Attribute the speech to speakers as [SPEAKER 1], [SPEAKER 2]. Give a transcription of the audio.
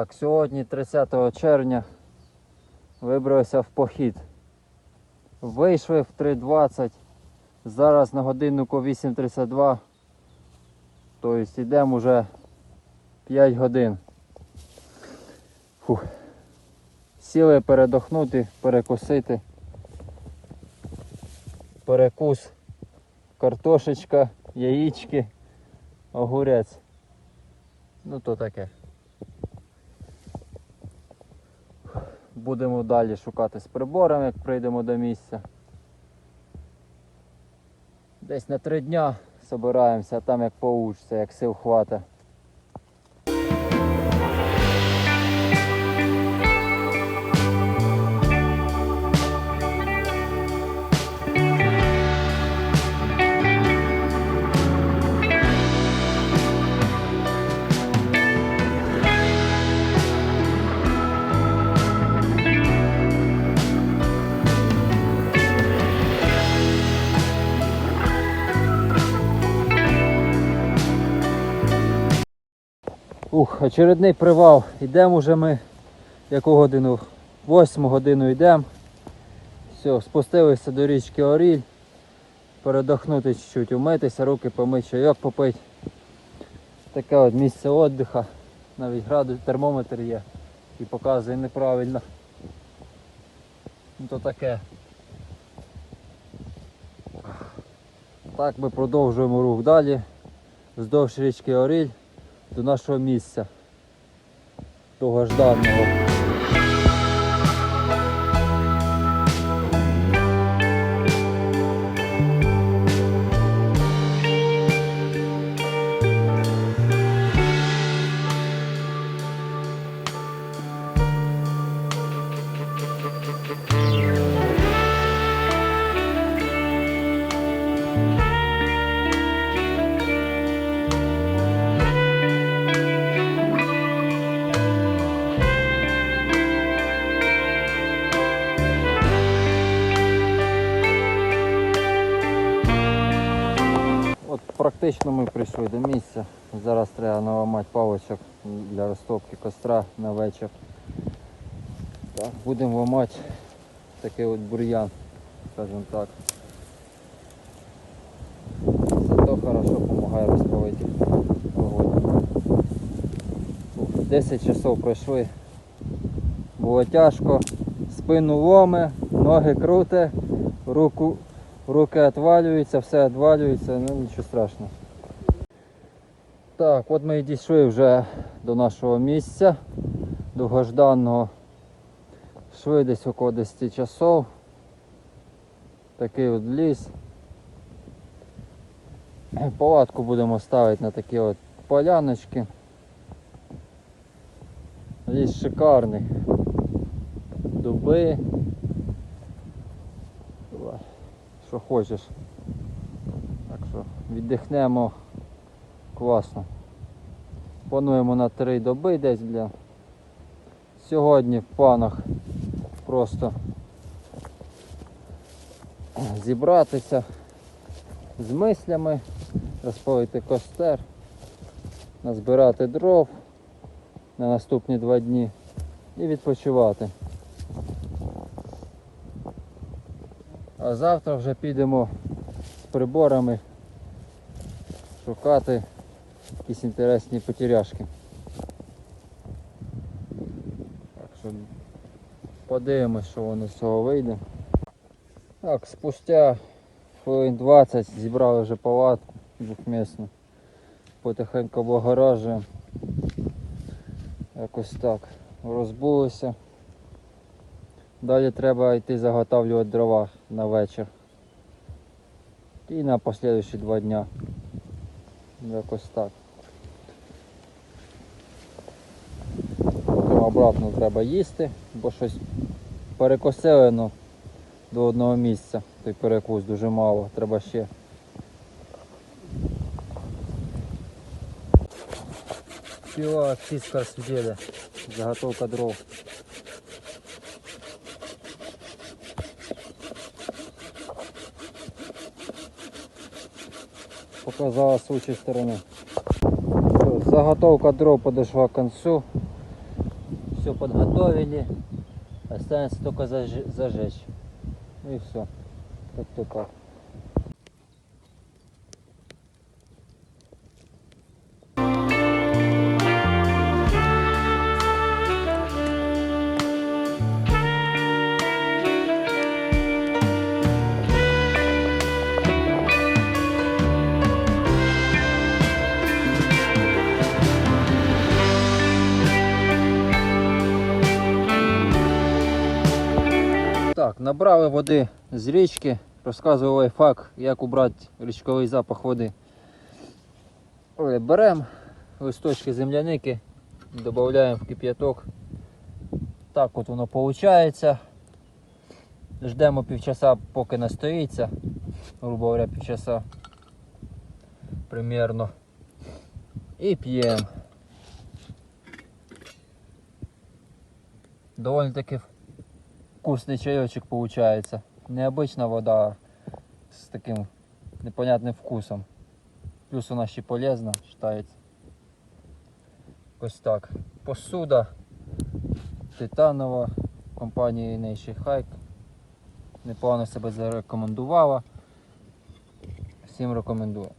[SPEAKER 1] Так, сьогодні 30 червня вибрався в похід. Вийшли в 3.20. Зараз на годиннику 8.32. Тобто йдемо вже 5 годин. Фух. Сіли передохнути, перекусити. Перекус, картошечка, яєчки, огурець. Ну то таке. Будемо далі шукати з прибором, як прийдемо до місця. Десь на три дня збираємося, а там як поучиться, як сил хватить. Ух, очередний привал. Йдемо вже ми яку годину? Восьму годину йдемо. Все, спустилися до річки Оріль. Передохнути чуть-чуть, умитися, руки помити, чайок попити. Таке от місце віддиха. Навіть градус термометр є і показує неправильно. Ну то таке. Так ми продовжуємо рух далі. Вздовж річки Оріль до нашого місця. От практично ми прийшли до місця. Зараз треба наламати паличок для розтопки костра на вечір. Так, будемо ламати такий от бур'ян, скажімо так. Зато хорошо допомагає розпалити вогонь. 10 часов пройшли. Було тяжко. Спину ломе, ноги круте, руку Руки відвалюються, все відвалюється, ну нічого страшного. Так, от ми і дійшли вже до нашого місця довгожданого. Йшли десь около 10 часов. Такий от ліс. Палатку будемо ставити на такі от поляночки. Ліс шикарний. Дуби. Що хочеш. Так що віддихнемо класно. Плануємо на три доби десь для сьогодні в планах просто зібратися з мислями, розпалити костер, назбирати дров на наступні два дні і відпочивати. А завтра вже підемо з приборами шукати якісь інтересні потеряшки. Так що подивимось, що воно з цього вийде. Так, спустя хвилин 20 зібрали вже палатку двохмісну. Потихеньку облагоражуємо. Якось так. Розбулися. Далі треба йти заготовлювати дрова на вечір. І на послідуючі два дня. Якось так. Потім обратно треба їсти, бо щось перекосили ну, до одного місця. Той перекус дуже мало, треба ще. Пила фіска сиділи. Заготовка дров. Показала с лучшей стороны. Заготовка дров подошла к концу. все подготовили. Останется только заж- зажечь. Ну и все. Как-то так. Набрали води з річки, розказую лайфхак, як убрати річковий запах води. Беремо листочки земляники, додаємо в кип'яток. Так от воно виходить. Ждемо півчаса, поки настоїться, грубо говоря, півчаса примерно. І п'ємо. Доволі таки вкусний чайочек получается. Необычна вода з таким непонятним вкусом. Плюс вона ще полезна, вважається. Ось так. Посуда титанова компанії Nation Hike. Непогано себе зарекомендувала. Всім рекомендую.